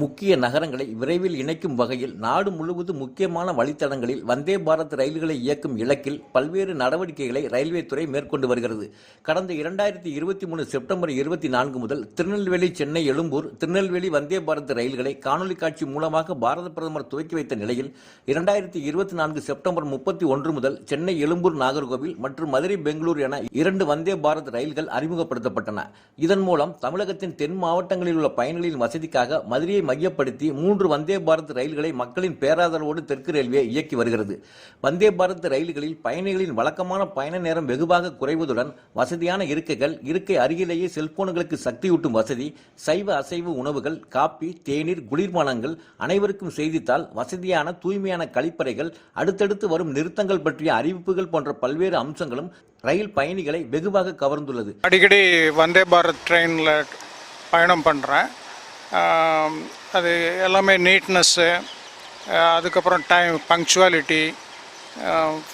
முக்கிய நகரங்களை விரைவில் இணைக்கும் வகையில் நாடு முழுவதும் முக்கியமான வழித்தடங்களில் வந்தே பாரத் ரயில்களை இயக்கும் இலக்கில் பல்வேறு நடவடிக்கைகளை ரயில்வே துறை மேற்கொண்டு வருகிறது. கடந்த இரண்டாயிரத்தி இருபத்தி மூணு செப்டம்பர் இருபத்தி நான்கு முதல் திருநெல்வேலி சென்னை எழும்பூர் திருநெல்வேலி வந்தே பாரத் ரயில்களை காணொலி காட்சி மூலமாக பாரத பிரதமர் துவக்கி வைத்த நிலையில் இரண்டாயிரத்தி இருபத்தி நான்கு செப்டம்பர் முப்பத்தி ஒன்று முதல் சென்னை எழும்பூர் நாகர்கோவில் மற்றும் மதுரை பெங்களூர் என இரண்டு வந்தே பாரத் ரயில்கள் அறிமுகப்படுத்தப்பட்டன. இதன் மூலம் தமிழகத்தின் தென் மாவட்டங்களில் உள்ள பயணிகளின் வசதிக்காக மதுரையை மையப்படுத்தி மூன்று வந்தே பாரத் ரயில்களை மக்களின் பேராதரவோடு தெற்கு ரயில்வே இயக்கி வருகிறது. வந்தே பாரத் ரயில்களில் பயணிகளின் வழக்கமான பயண நேரம் வெகுவாக குறைவதுடன் வசதியான இருக்கைகள் இருக்கை அருகிலேயே செல்போன்களுக்கு சக்தியூட்டும் வசதி சைவ அசைவு உணவுகள் காப்பி தேநீர் குளிர்பானங்கள் அனைவருக்கும் செய்தித்தாள் வசதியான தூய்மையான கழிப்பறைகள் அடுத்தடுத்து வரும் நிறுத்தங்கள் பற்றிய அறிவிப்புகள் போன்ற பல்வேறு அம்சங்களும் ரயில் பயணிகளை வெகுவாக கவர்ந்துள்ளது. அடிக்கடி வந்தே பாரத் ட்ரெயினில் பயணம் பண்ணுறேன் அது எல்லாமே நீட்னஸ்ஸு அதுக்கப்புறம் டைம் பங்க்சுவாலிட்டி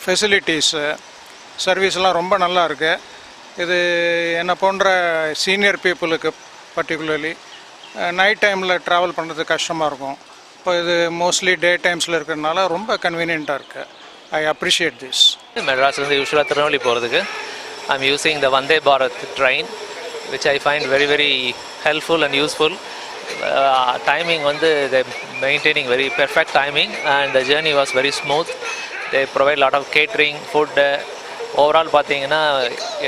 ஃபெசிலிட்டிஸு சர்வீஸ்லாம் ரொம்ப நல்லா இருக்குது இது என்னை போன்ற சீனியர் பீப்புளுக்கு பர்டிகுலர்லி நைட் டைமில் ட்ராவல் பண்ணுறது கஷ்டமாக இருக்கும். இப்போ இது மோஸ்ட்லி டே டைம்ஸில் இருக்கிறதுனால ரொம்ப கன்வீனியண்ட்டாக இருக்குது ஐ அப்ரிஷியேட் திஸ் மெட்ராஸ்லேருந்து யூஸ்வலாக திருநெல்வேலி போகிறதுக்கு I am using the Vande Bharat train which I find very very helpful and useful timing வந்து they maintaining very perfect timing and the journey was very smooth they provide lot of catering food overall பார்த்தீங்கன்னா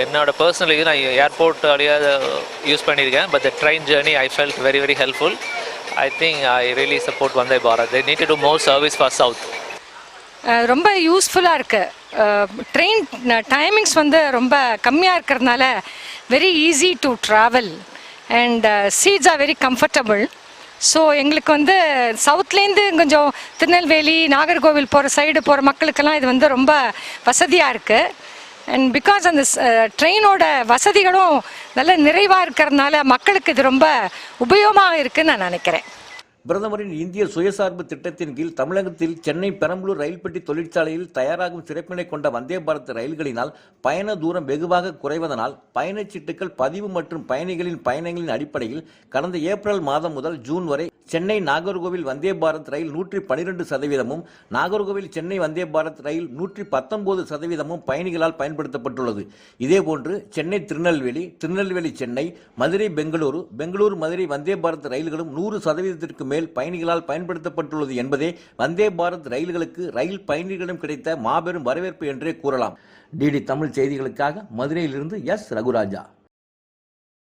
என்னோட personal இது நான் airport வழியாக use பண்ணியிருக்கேன் but the train journey I felt very very helpful I think I really support Vande Bharat they need to more service for south ரொம்ப யூஸ்ஃபுல்லாக இருக்குது train timings வந்து ரொம்ப கம்மியாக இருக்கிறதுனால very easy to travel and seats are very comfortable so எங்களுக்கு வந்து சவுத்லேருந்து கொஞ்சம் திருநெல்வேலி நாகர்கோவில் போகிற சைடு போகிற மக்களுக்கெல்லாம் இது வந்து ரொம்ப வசதியாக இருக்குது அண்ட் பிகாஸ் அந்த uh, ட்ரெயினோட வசதிகளும் நல்ல நிறைவாக இருக்கிறதுனால மக்களுக்கு இது ரொம்ப உபயோகமாக இருக்குன்னு நான் நினைக்கிறேன். பிரதமரின் இந்திய சுயசார்பு திட்டத்தின் கீழ் தமிழகத்தில் சென்னை பெரம்பலூர் ரயில்பெட்டி தொழிற்சாலையில் தயாராகும் சிறப்பினை கொண்ட வந்தே பாரத் ரயில்களினால் பயண தூரம் வெகுவாக குறைவதனால் பயணச்சீட்டுகள் பதிவு மற்றும் பயணிகளின் பயணங்களின் அடிப்படையில் கடந்த ஏப்ரல் மாதம் முதல் ஜூன் வரை சென்னை நாகர்கோவில் வந்தே பாரத் ரயில் நூற்றி பனிரெண்டு சதவீதமும் நாகர்கோவில் சென்னை வந்தே பாரத் ரயில் நூற்றி பத்தொன்பது சதவீதமும் பயணிகளால் பயன்படுத்தப்பட்டுள்ளது. இதேபோன்று சென்னை திருநெல்வேலி திருநெல்வேலி சென்னை மதுரை பெங்களூரு பெங்களூரு மதுரை வந்தே பாரத் ரயில்களும் நூறு சதவீதத்திற்கு மேல் பயணிகளால் பயன்படுத்தப்பட்டுள்ளது என்பதே வந்தே பாரத் ரயில்களுக்கு ரயில் பயணிகளிடம் கிடைத்த மாபெரும் வரவேற்பு என்றே கூறலாம். டிடி தமிழ் செய்திகளுக்காக மதுரையிலிருந்து எஸ் ரகுராஜா.